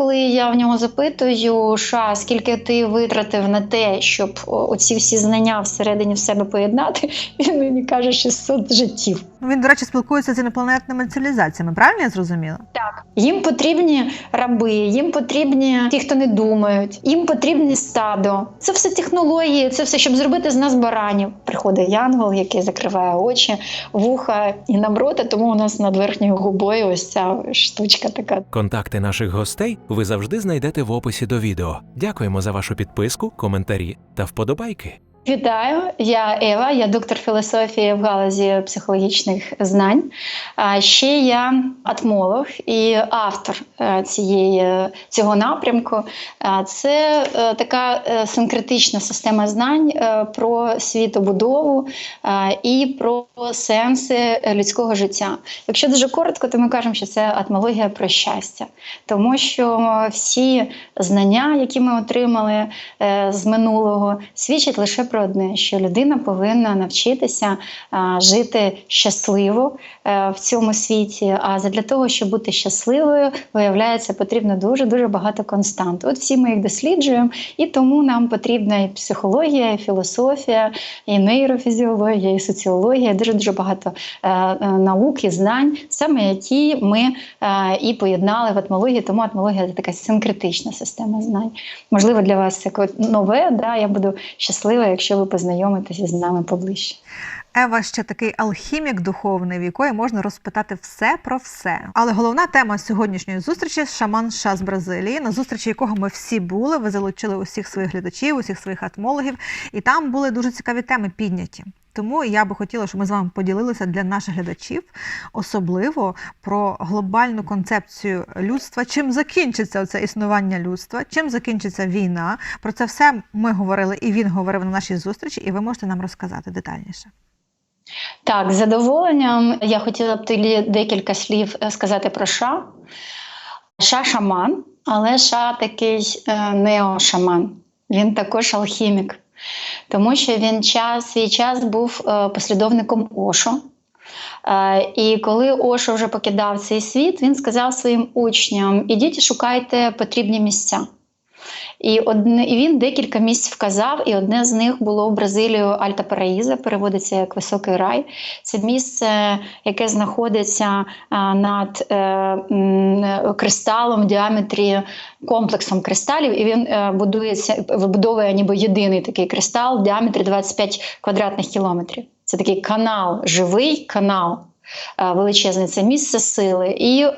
коли я в нього запитую, Ша, скільки ти витратив на те, щоб оці всі знання всередині в себе поєднати, він мені каже 600 життів. Ну, Він, до речі, спілкується з інопланетними цивілізаціями. Правильно я зрозуміла? Так, їм потрібні раби, їм потрібні ті, хто не думають, їм потрібні стадо. Це все технології, це все, щоб зробити з нас баранів. Приходить янгол, який закриває очі, вуха і нам рота, тому у нас над верхньою губою ось ця штучка така. Контакти наших гостей ви завжди знайдете в описі до відео. Дякуємо за вашу підписку, коментарі та вподобайки. Вітаю, я Ева, я доктор філософії в галузі психологічних знань. Ще я атмолог і автор е, цієї, цього напрямку. Це е, така е, синкретична система знань е, про світобудову е, і про сенси людського життя. Якщо дуже коротко, то ми кажемо, що це атмологія про щастя, тому що всі знання, які ми отримали е, з минулого, свідчать лише про одне: що людина повинна навчитися а, жити щасливо е, в цьому світі. А для того, щоб бути щасливою, виявляється, потрібно дуже дуже багато констант. От всі ми їх досліджуємо, і тому нам потрібна і психологія, і філософія, і нейрофізіологія, і соціологія, дуже дуже багато е, е, наук і знань, саме які ми е, і поєднали в атмології. Тому атмологія це така синкретична система знань. Можливо, для вас це нове. Да? Я буду щаслива, якщо ви познайомитеся з нами поближче. Ева ще такий алхімік духовний, в якої можна розпитати все про все. Але головна тема сьогоднішньої зустрічі шаман Ша з Бразилії, на зустрічі якого ми всі були. Ви залучили усіх своїх глядачів, усіх своїх атмологів, і там були дуже цікаві теми підняті. Тому я би хотіла, щоб ми з вами поділилися для наших глядачів, особливо про глобальну концепцію людства, чим закінчиться це існування людства, чим закінчиться війна. Про це все ми говорили, і він говорив на нашій зустрічі, і ви можете нам розказати детальніше. Так, з задоволенням я хотіла б тоді декілька слів е, сказати про ша. Ша шаман, але ша такий е, неошаман. Він також алхімік, тому що він час, свій час був е, послідовником Ошо. Е, І коли Ошо вже покидав цей світ, він сказав своїм учням: ідіть і шукайте потрібні місця. І одне і він декілька місць вказав, і одне з них було в Бразилію Альта Параїза, переводиться як високий рай. Це місце, яке знаходиться над е, кристалом в діаметрі комплексом кристалів, і він е, будується, вибудовує ніби єдиний такий кристал в діаметрі 25 квадратних кілометрів. Це такий канал, живий канал. Е, Величезне це місце сили, і е,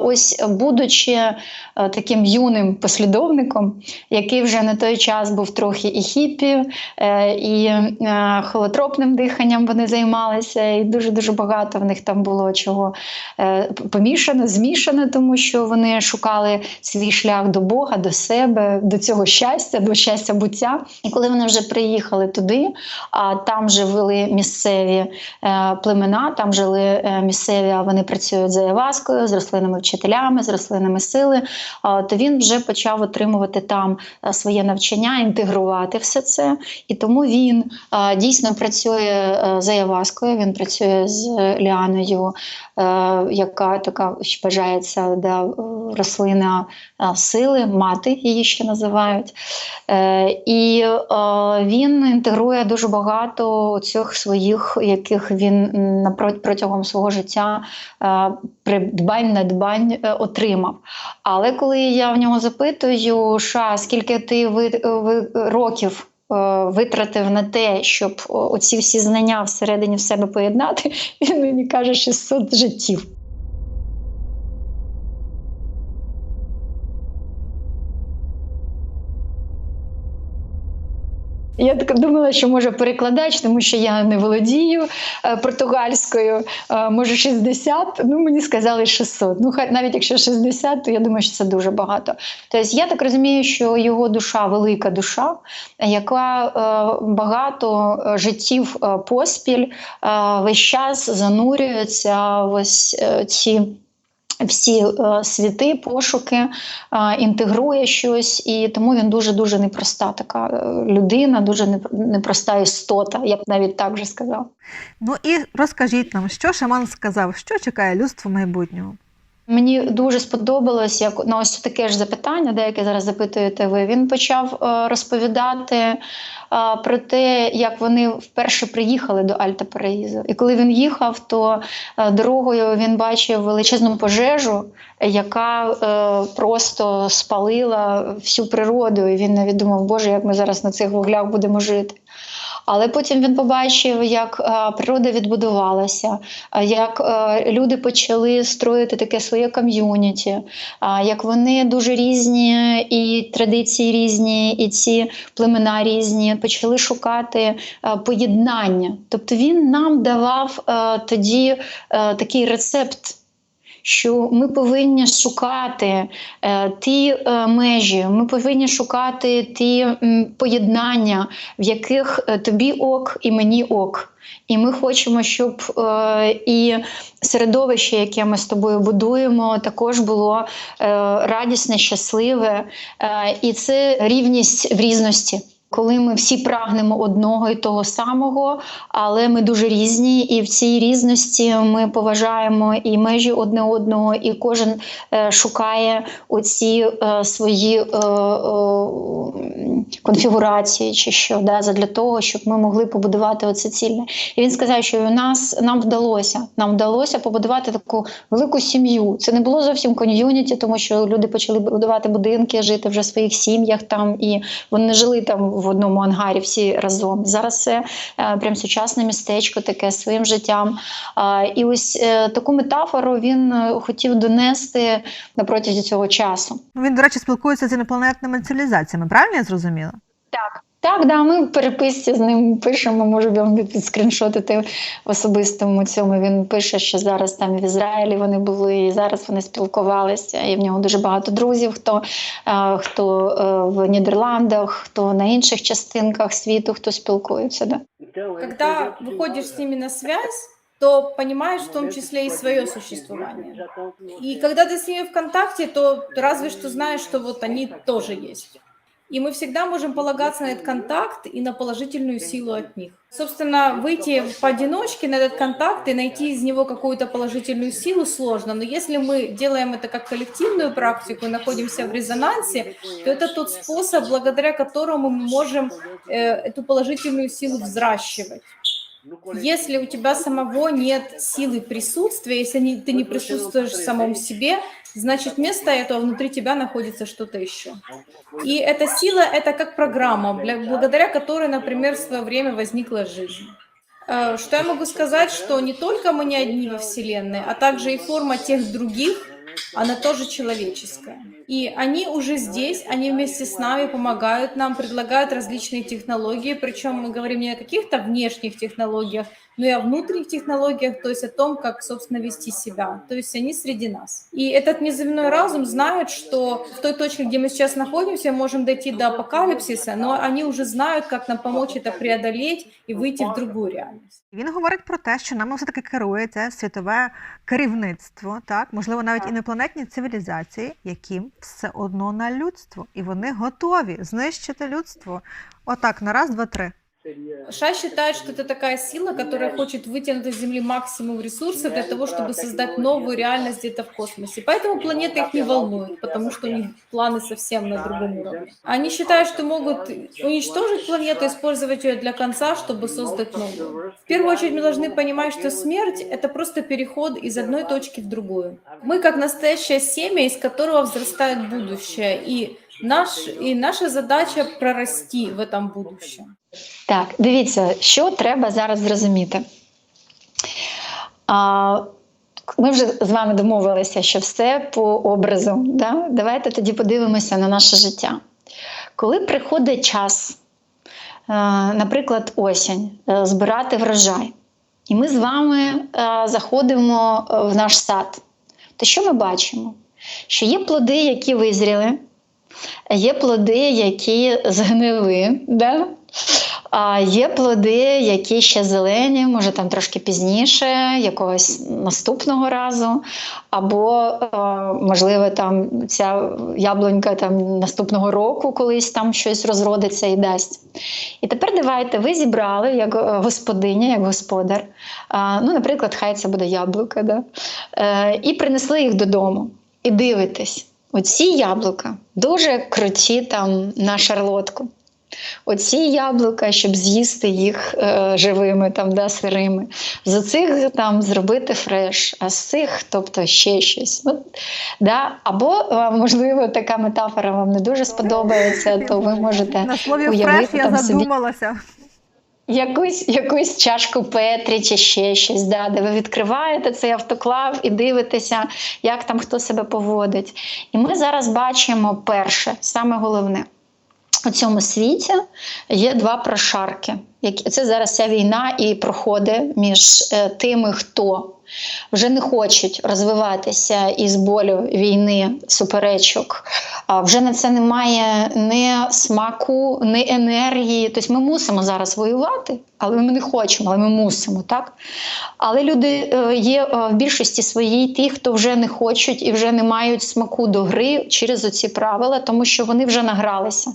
ось будучи е, таким юним послідовником, який вже на той час був трохи і хіпі, і холотропним диханням вони займалися, і дуже дуже багато в них там було чого помішано, змішано, тому що вони шукали свій шлях до Бога, до себе, до цього щастя, до щастя буття. І коли вони вже приїхали туди, а там жили місцеві племена, там жили місцеві, а вони працюють за Яваскою, з рослинними вчителями, з рослинами сили, то він вже почав отримувати там е, своє навчання, інтегрувати все це. І тому він е, дійсно працює е, за Яваскою, він працює з Ліаною, е, яка така вважається да, е, рослина е, сили, мати її ще називають. Е, І е, він інтегрує дуже багато цих своїх, яких він м, напро- протягом свого життя е, придбань, надбань е, отримав. Але коли я в нього запитую, Ша, скільки ти ви, років е, витратив на те, щоб оці всі знання всередині в себе поєднати, він мені каже 600 життів. Я так думала, що може перекладач, тому що я не володію е, португальською, е, може 60, ну мені сказали 600. Ну, хай навіть якщо 60, то я думаю, що це дуже багато. Тобто я так розумію, що його душа велика душа, яка е, багато життів поспіль весь час занурюється в ось ці всі е, світи, пошуки, е, інтегрує щось, і тому він дуже дуже непроста така е, людина, дуже непроста істота. Я б навіть так вже сказав. Ну і розкажіть нам, що шаман сказав, що чекає людство в майбутньому. Мені дуже сподобалось, як на ось таке ж запитання, де яке зараз запитуєте ви. Він почав е, розповідати е, про те, як вони вперше приїхали до Альта Параїзу. І коли він їхав, то е, дорогою він бачив величезну пожежу, яка просто спалила всю природу. І він навіть думав, Боже, як ми зараз на цих вуглях будемо жити. Але потім він побачив, як е, природа відбудувалася, е, як е, люди почали строїти таке своє ком'юніті, як вони дуже різні, і традиції різні, і ці племена різні, почали шукати поєднання. Тобто він нам давав тоді такий рецепт. Що ми повинні шукати е, ті е, межі, ми повинні шукати ті м, поєднання, в яких е, тобі ок і мені ок. І ми хочемо, щоб е, і середовище, яке ми з тобою будуємо, також було е, радісне, щасливе. Е, і це рівність в різності. Коли ми всі прагнемо одного і того самого, але ми дуже різні, і в цій різності ми поважаємо і межі одне одного, і кожен е, шукає оці е, свої е, конфігурації, чи що да, для того, щоб ми могли побудувати оце цільне. І він сказав, що у нас нам вдалося. Нам вдалося побудувати таку велику сім'ю. Це не було зовсім ком'юніті, тому що люди почали будувати будинки, жити вже в своїх сім'ях там, і вони жили там в одному ангарі всі разом. Зараз це е, прям сучасне містечко, таке своїм життям. І ось е, таку метафору він е, хотів донести на протязі цього часу. Він, до речі, спілкується з інопланетними цивілізаціями. Правильно я зрозуміла? Так. Так, да, ми в переписці з ним пишемо, можу вам відскріншотити в особистому цьому. Він пише, що зараз там в Ізраїлі вони були, і зараз вони спілкувалися. І в нього дуже багато друзів, хто, е, хто е, в Нідерландах, хто на інших частинках світу, хто спілкується. Да. Когда выходишь с ними на связь, то понимаешь в том числе и свое существование. И когда ты с ними в контакте, то разве что знаешь, что вот они тоже есть. И мы всегда можем полагаться на этот контакт и на положительную силу от них. Собственно, выйти поодиночке на этот контакт и найти из него какую-то положительную силу сложно, но если мы делаем это как коллективную практику и находимся в резонансе, то это тот способ, благодаря которому мы можем э, эту положительную силу взращивать. Если у тебя самого нет силы присутствия, если не- ты не присутствуешь в самом себе, значит вместо этого внутри тебя находится что-то еще. И эта сила – это как программа, благодаря которой, например, в свое время возникла жизнь. Э, Что я могу сказать, что не только мы не одни во Вселенной, а также и форма тех других, она тоже человеческая. И они уже здесь, они вместе с нами помогают нам, предлагают различные технологии, причем мы говорим не о каких-то внешних технологиях, но и о внутренних технологиях, то есть о том, как, собственно, вести себя. То есть они среди нас. И этот неземной разум знает, что в той точке, где мы сейчас находимся, мы можем дойти до апокалипсиса, но они уже знают, как нам помочь это преодолеть и выйти в другую реальность. Він говорить про те, що нами все-таки керує це світове керівництво, так можливо, навіть інопланетні цивілізації, яким все одно на людство, і вони готові знищити людство. Отак, на раз, два, три. Ша считает, что это такая сила, которая хочет вытянуть из Земли максимум ресурсов для того, чтобы создать новую реальность где-то в космосе. Поэтому планеты их не волнуют, потому что у них планы совсем на другом уровне. Они считают, что могут уничтожить планету, использовать ее для конца, чтобы создать новую. В первую очередь мы должны понимать, что смерть — это просто переход из одной точки в другую. Мы как настоящее семя, из которого взрастает будущее, и, наш, и наша задача прорасти в этом будущем. Так, дивіться, що треба зараз зрозуміти. А, ми вже з вами домовилися, що все по образу. Да? Давайте тоді подивимося на наше життя. Коли приходить час, е, наприклад, осінь, е, збирати врожай, і ми з вами е, заходимо в наш сад, то що ми бачимо? Що є плоди, які визріли, є плоди, які згнили. Да? А є плоди, які ще зелені, може там трошки пізніше, якогось наступного разу. Або, е, можливо, там ця яблунька там наступного року колись там щось розродиться і дасть. І тепер давайте ви зібрали як е, господиня, як господар. Ну, наприклад, хай це буде яблука, да? е, і принесли їх додому. І дивитесь, оці яблука дуже круті там на шарлотку. Оці яблука, щоб з'їсти їх е, живими, там, да, сирими. З оцих там зробити фреш, а з цих, тобто ще щось. Ну, да? Або, е, можливо, така метафора вам не дуже сподобається, то ви можете На слові уявити фреш я там собі задумалася. якусь, якусь чашку Петрі чи ще щось, да, де ви відкриваєте цей автоклав і дивитеся, як там хто себе поводить. І ми зараз бачимо перше, саме головне. У цьому світі є два прошарки. Це зараз ця війна і проходить між е, тими, хто вже не хочуть розвиватися із болю війни, суперечок. А вже на це немає ні смаку, ні енергії. Тобто ми мусимо зараз воювати, але ми не хочемо, але ми мусимо, так? Але люди е, є е, в більшості своїй ті, хто вже не хочуть і вже не мають смаку до гри через оці правила, тому що вони вже награлися.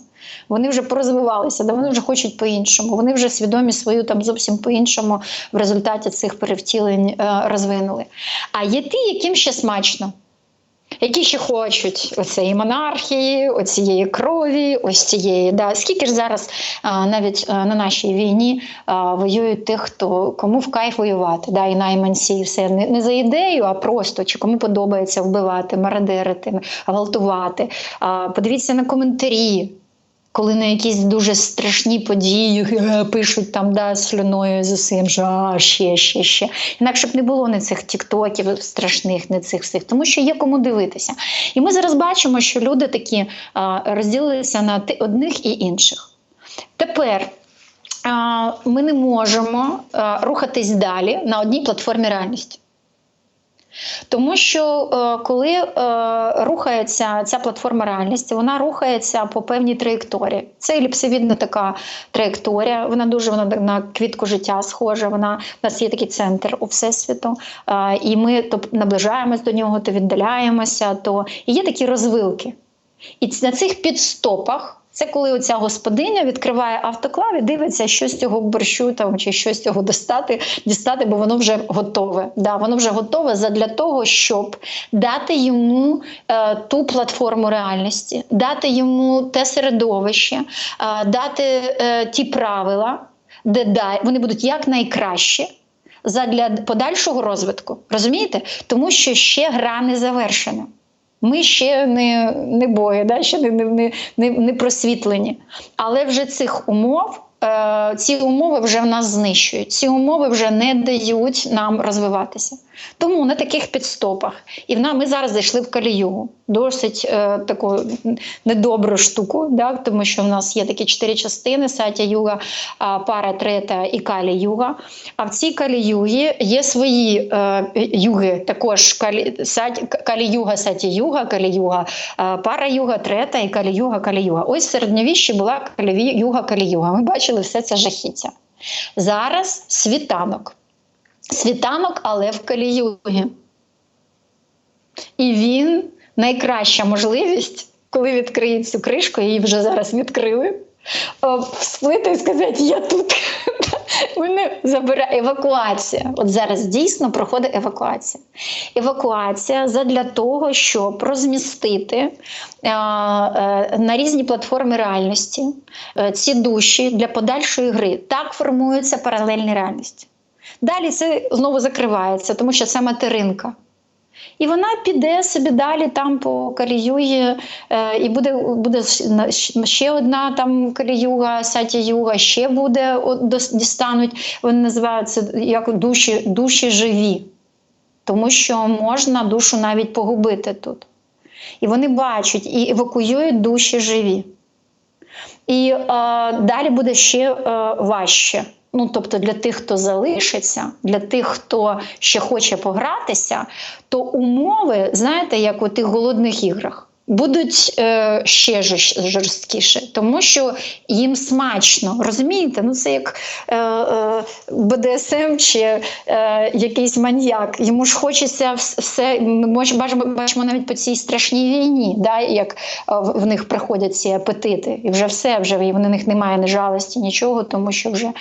Вони вже порозвивалися, да вони вже хочуть по-іншому. Вони вже свідомі свою там зовсім по-іншому в результаті цих перевтілень е, розвинули. А є ті, яким ще смачно. Які ще хочуть оцеї монархії, оцієї крові, ось цієї. Да. Скільки ж зараз а, навіть а, на нашій війні а, воюють тих, хто кому в кайф воювати, да, і найманці, і все не, не за ідею, а просто чи кому подобається вбивати, мародерити, гвалтувати. А, подивіться на коментарі. Коли на якісь дуже страшні події е, пишуть там да, слюною з усім, що а, ще, ще, ще. Інакше б не було не цих тіктоків страшних, не цих всіх, тому що є кому дивитися. І ми зараз бачимо, що люди такі а, розділилися на ти- одних і інших. Тепер ми не можемо рухатись далі на одній платформі реальності. Тому що е, коли е, рухається ця платформа реальності, вона рухається по певній траєкторії. Це еліпсовідна така траєкторія. Вона дуже вона на квітку життя схожа. Вона у нас є такий центр у всесвіту, е, і ми то наближаємось до нього, то віддаляємося. То і є такі розвилки. І на цих підстопах. Це коли оця господиня відкриває автоклав і дивиться, що з цього борщу там чи що з цього достати, дістати, бо воно вже готове. Да, воно вже готове задля того, щоб дати йому е, ту платформу реальності, дати йому те середовище, е, дати е, ті правила, де да, вони будуть якнайкращі задля подальшого розвитку. Розумієте? Тому що ще гра не завершена. Ми ще не, не боги, да? ще не, не, не, не просвітлені. Але вже цих умов, ці умови вже в нас знищують. Ці умови вже не дають нам розвиватися. Тому на таких підстопах. І ми зараз зайшли в калію. Досить е, таку недобру штуку, да? тому що в нас є такі чотири частини: сатя юга, а, пара трета і калі юга. А в цій калі югі є свої е, юги, також калі, сать, калі юга, саті юга, калі юга, е, пара юга, трета і калі юга, калі юга. Ось середньовіщі була калі юга, калі юга. Ми бачили все це жахіття. Зараз світанок. Світанок, але в каліюгі. І він найкраща можливість, коли відкриють цю кришку, її вже зараз відкрили. Всплити і сказати, я тут. Мене забирає евакуація. От зараз дійсно проходить евакуація. Евакуація задля того, щоб розмістити е, е, на різні платформи реальності е, ці душі для подальшої гри. Так формуються паралельні реальності. Далі це знову закривається, тому що це материнка. І вона піде собі далі там по каліюї, е, і буде, буде ще одна там каліюга, саті юга, ще буде дістануть. Вони називаються як душі, душі живі, тому що можна душу навіть погубити тут. І вони бачать і евакуюють душі живі. І е, далі буде ще е, важче. Ну, тобто для тих, хто залишиться, для тих, хто ще хоче погратися, то умови, знаєте, як у тих голодних іграх. Будуть е, ще жорсткіше, тому що їм смачно. Розумієте? Ну це як е, е, БДСМ чи е, якийсь маньяк. Йому ж хочеться все. Ми бачимо, навіть по цій страшній війні, да, як е, в них приходять ці апетити, і вже все, вже в них немає ні жалості, нічого, тому що вже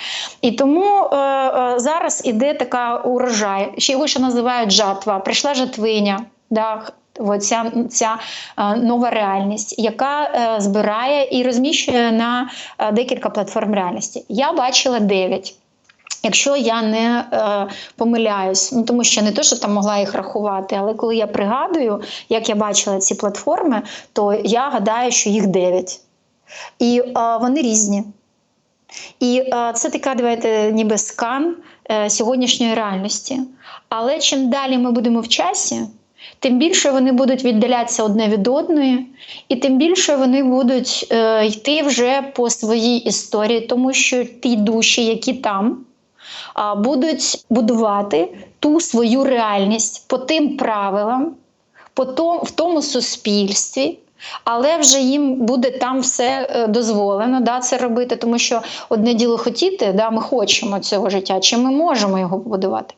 і тому е, е, зараз іде така урожай. Ще його ще називають жатва. Прийшла жатвиня. Да, Оця ця е, нова реальність, яка е, збирає і розміщує на е, декілька платформ реальності. Я бачила 9. Якщо я не е, помиляюсь, ну тому що не то, що там могла їх рахувати, але коли я пригадую, як я бачила ці платформи, то я гадаю, що їх 9. І е, вони різні. І е, це така, давайте, ніби скан е, сьогоднішньої реальності. Але чим далі ми будемо в часі, тим більше вони будуть віддалятися одне від одної, і тим більше вони будуть е, йти вже по своїй історії, тому що ті душі, які там, а, будуть будувати ту свою реальність по тим правилам, по том, в тому суспільстві. Але вже їм буде там все е, дозволено да, це робити, тому що одне діло хотіти, да, ми хочемо цього життя, чи ми можемо його побудувати.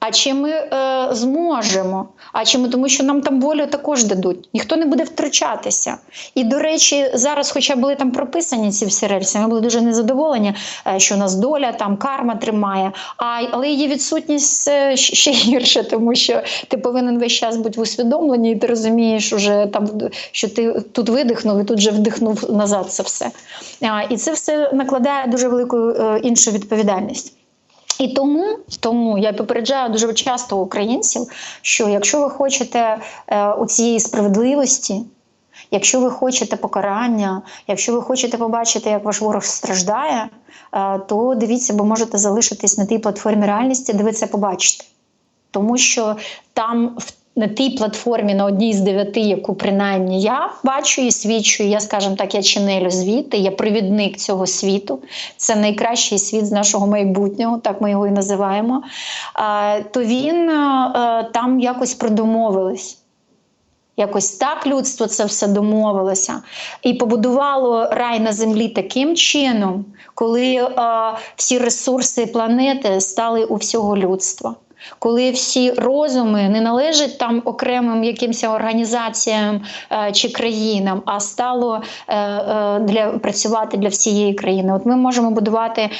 А чи ми е, зможемо? А чи ми, тому що нам там волю також дадуть, ніхто не буде втручатися. І до речі, зараз, хоча були там прописані ці всі рельси, ми були дуже незадоволені, е, що нас доля, там карма тримає. А але її відсутність е, ще гірше, тому що ти повинен весь час бути в усвідомленні, і ти розумієш, уже там що ти тут видихнув і тут же вдихнув назад це все. І це все накладає дуже велику е, іншу відповідальність. І тому, тому я попереджаю дуже часто українців, що якщо ви хочете е, у цієї справедливості, якщо ви хочете покарання, якщо ви хочете побачити, як ваш ворог страждає, е, то дивіться, бо можете залишитись на тій платформі реальності, де ви це побачите. Тому що там в на тій платформі, на одній з дев'яти, яку принаймні я бачу і свідчу, я, скажімо так, я чинелю звідти, я провідник цього світу. Це найкращий світ з нашого майбутнього, так ми його і називаємо. То він там якось продомовились. Якось так людство це все домовилося і побудувало рай на землі таким чином, коли е, всі ресурси планети стали у всього людства. Коли всі розуми не належать там окремим якимось організаціям е, чи країнам, а стало е, е, для працювати для всієї країни. От ми можемо будувати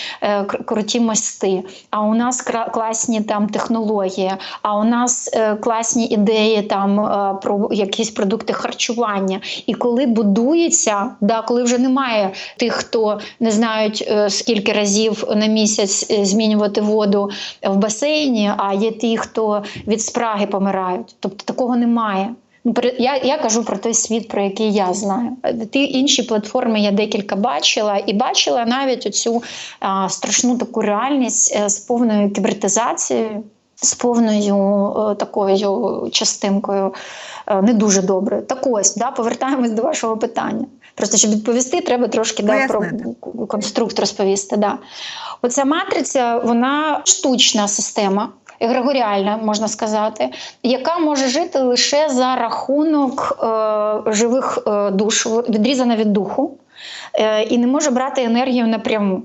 круті мости, а у нас класні там технології, а у нас класні ідеї там про якісь продукти харчування. І коли будується, да, коли вже немає тих, хто не знають скільки разів на місяць змінювати воду в басейні, а є ті, хто від спраги помирають. Тобто такого немає. Ну, Я, я кажу про той світ, про який я знаю. Ті інші платформи я декілька бачила, і бачила навіть оцю а, страшну таку реальність е, з повною кібертизацією, з повною е, такою частинкою е, не дуже доброю. Так ось, да, повертаємось до вашого питання. Просто щоб відповісти, треба трошки да, про конструкт розповісти. Да. Оця матриця, вона штучна система. Егрегоріальна, можна сказати, яка може жити лише за рахунок е, живих е, душ, відрізана від духу, е, і не може брати енергію напряму.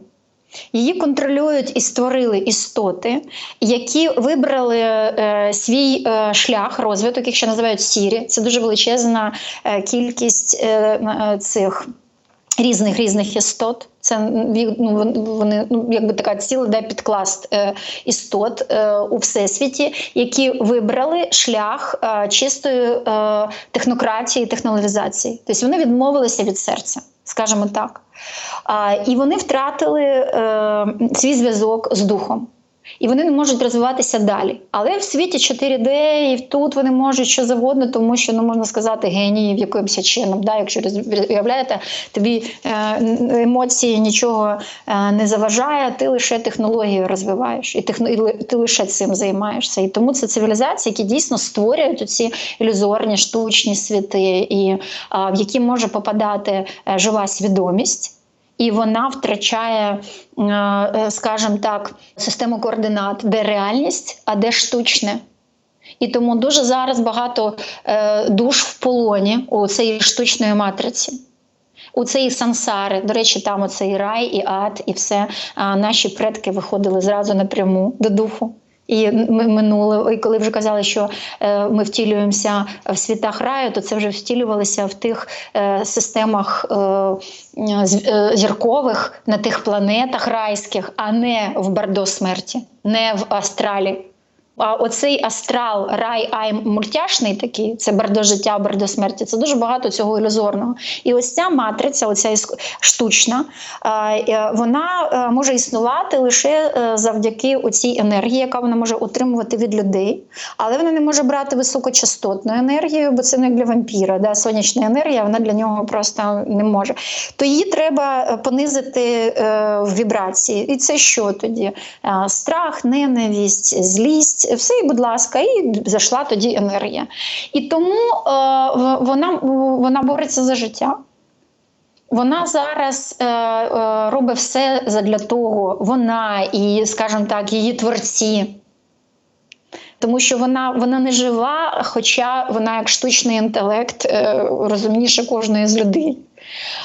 Її контролюють і створили істоти, які вибрали е, свій е, шлях розвиток, їх ще називають сірі. Це дуже величезна е, кількість е, е, цих різних різних істот. Це ну, вони ну, якби така ціла да, підкласт е, істот е, у всесвіті, які вибрали шлях е, чистої е, технократії, технологізації. Тобто вони відмовилися від серця, скажімо так. А, і вони втратили е, свій зв'язок з духом. І вони не можуть розвиватися далі. Але в світі 4D, і тут вони можуть що завгодно, тому що ну можна сказати генії в якимось чином. Да? Якщо уявляєте, тобі е, емоції нічого е, не заважає, ти лише технологію розвиваєш, і, ти лише цим займаєшся. І тому це цивілізації, які дійсно створюють ці ілюзорні штучні світи, і в які може попадати е, жива свідомість і вона втрачає, е, е, скажімо так, систему координат, де реальність, а де штучне. І тому дуже зараз багато е, душ в полоні у цієї штучної матриці. У цієї сансари, до речі, там оцей рай і ад, і все. А наші предки виходили зразу напряму до духу. І ми минуле, і коли вже казали, що е, ми втілюємося в світах раю, то це вже втілювалося в тих е, системах е, зіркових на тих планетах райських, а не в Бардо смерті, не в астралі. Оцей астрал, рай, ай мультяшний такий, це бардо життя, бардо смерті. Це дуже багато цього ілюзорного. І ось ця матриця, оця штучна, е, вона е, може існувати лише е, завдяки оцій енергії, яка вона може отримувати від людей, але вона не може брати високочастотну енергію, бо це не для вампіра. Да? Сонячна енергія, вона для нього просто не може. То її треба понизити в вібрації. І це що тоді? Страх, ненависть, злість, все, і, будь ласка, і зайшла тоді енергія. І тому е, вона, вона бореться за життя. Вона зараз е, е, робить все задля того, вона і, скажімо так, її творці. Тому що вона, вона не жива, хоча вона як штучний інтелект е, розумніше кожної з людей.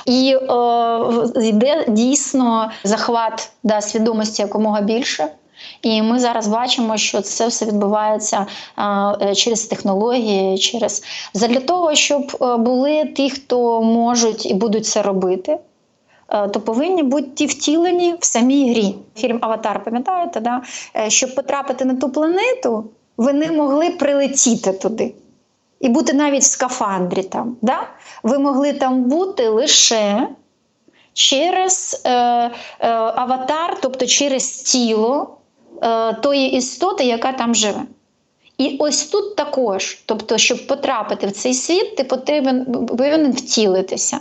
І е, йде дійсно захват да, свідомості якомога більше. І ми зараз бачимо, що це все відбувається е, через технології, через задля того, щоб е, були ті, хто можуть і будуть це робити. е, То повинні бути ті втілені в самій грі. Фільм Аватар, пам'ятаєте, да? Щоб потрапити на ту планету, ви не могли прилетіти туди і бути навіть в скафандрі там. Да? Ви могли там бути лише через е, е, аватар, тобто через тіло е, тої істоти, яка там живе. І ось тут також, тобто, щоб потрапити в цей світ, ти потрібен повинен втілитися.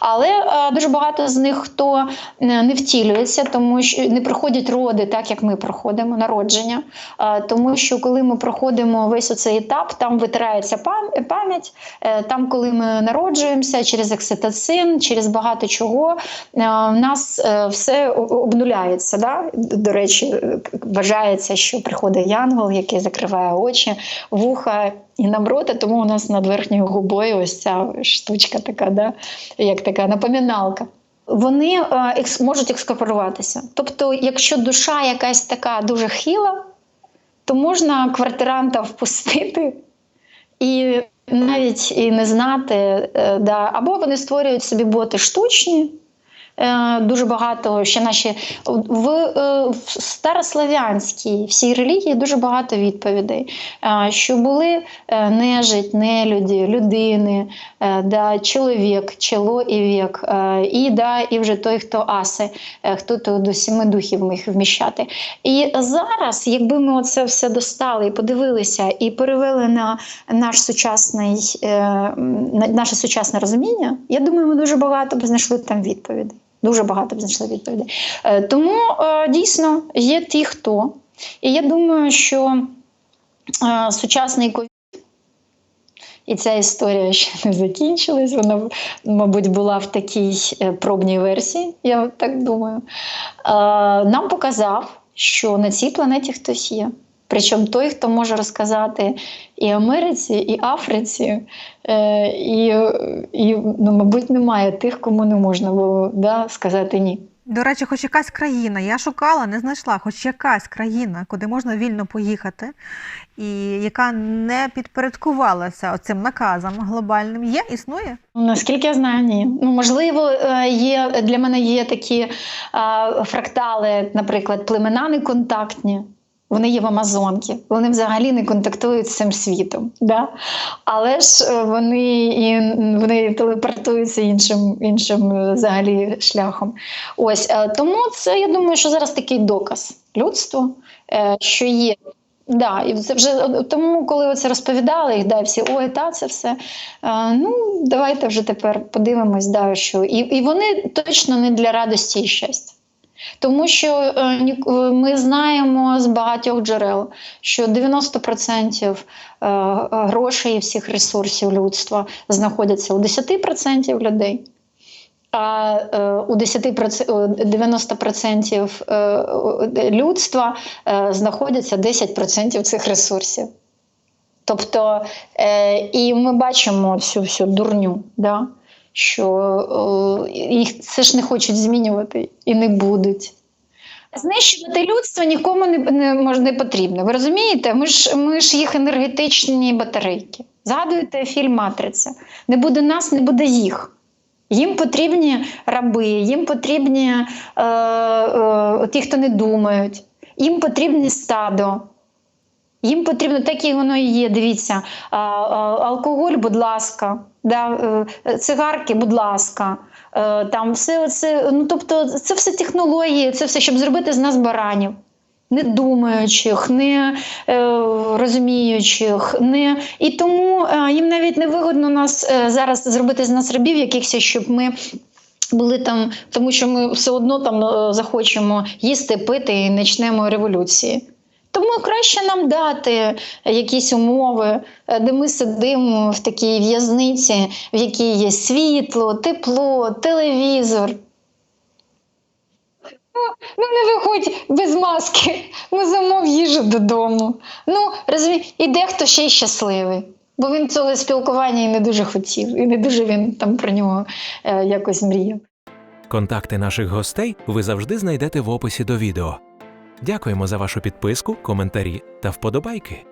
Але е, дуже багато з них хто е, не втілюється, тому що не проходять роди так, як ми проходимо, народження. Е, тому що коли ми проходимо весь оцей етап, там витирається пам'ять. Е, там, коли ми народжуємося через окситоцин, через багато чого, е, в нас е, все обнуляється. Да? До речі, е, вважається, що приходить янгол, який закриває очі, вуха і нам рота, тому у нас над верхньою губою ось ця штучка така, да? як така напоминалка. Вони е, екс- можуть екскопоруватися. Тобто, якщо душа якась така дуже хила, то можна квартиранта впустити і навіть і не знати, е, да. або вони створюють собі боти штучні. Е, Дуже багато ще наші в, е, в старослав'янській всій релігії дуже багато відповідей, е, що були нежить, нелюді, людини, да, чоловік, чело і вік, і да, і вже той, хто аси, хто то до сіми духів міг вміщати. І зараз, якби ми оце все достали і подивилися, і перевели на наш сучасний, на наше сучасне розуміння, я думаю, ми дуже багато б знайшли там відповідей. Дуже багато б знайшли відповідей. Е, Тому е, дійсно є ті, хто. І я думаю, що е, сучасний ковід. І ця історія ще не закінчилась. Вона, мабуть, була в такій пробній версії, я так думаю. Нам показав, що на цій планеті хтось є. Причому той, хто може розказати і Америці, і Африці, е, і, і ну, мабуть, немає тих, кому не можна було да, сказати ні. До речі, хоч якась країна, я шукала, не знайшла, хоч якась країна, куди можна вільно поїхати, і яка не підпорядкувалася оцим наказам глобальним, є, існує? Наскільки я знаю, ні. Ну, можливо, е, є для мене є такі а, фрактали, наприклад, племена неконтактні. Вони є в Амазонці, вони взагалі не контактують з цим світом. Да? Але ж е, вони і вони телепортуються іншим, іншим е, взагалі шляхом. Ось е, тому це я думаю, що зараз такий доказ людству, що є. Да, і це вже тому, коли це розповідали, і да, всі ой, та це все. Е, ну, давайте вже тепер подивимось, да, що і, і вони точно не для радості і щастя. Тому що е, е, ми знаємо з багатьох джерел, що 90% е, грошей і всіх ресурсів людства знаходяться у 10% людей. А у 90% е, людства знаходяться 10% цих ресурсів. Тобто, і ми бачимо всю всю дурню, да? Що е, їх це ж не хочуть змінювати і не будуть. Знищувати людство нікому не, не, не потрібно. Ви розумієте? Ми ж, ми ж їх енергетичні батарейки. Згадуєте фільм Матриця. Не буде нас, не буде їх. Їм потрібні раби, їм потрібні е, е, ті, хто не думають, їм потрібні стадо. Їм потрібно, так і воно і є. Дивіться, а, а, алкоголь, будь ласка, да, е, цигарки, будь ласка. Е, Там все це, ну тобто, це все технології, це все, щоб зробити з нас баранів. Не думаючих, не е, розуміючих, не і тому е, їм навіть не вигодно нас е, зараз зробити з нас рабів, якихось, щоб ми були там, тому що ми все одно там е, захочемо їсти, пити і почнемо революції. Тому краще нам дати якісь умови, е, де ми сидимо в такій в'язниці, в якій є світло, тепло, телевізор. Ну, ну не виходь без маски, ну замов їжу додому. Ну, розумі... і дехто ще й щасливий. Бо він цього спілкування і не дуже хотів, і не дуже він там про нього е, якось мріяв. Контакти наших гостей ви завжди знайдете в описі до відео. Дякуємо за вашу підписку, коментарі та вподобайки.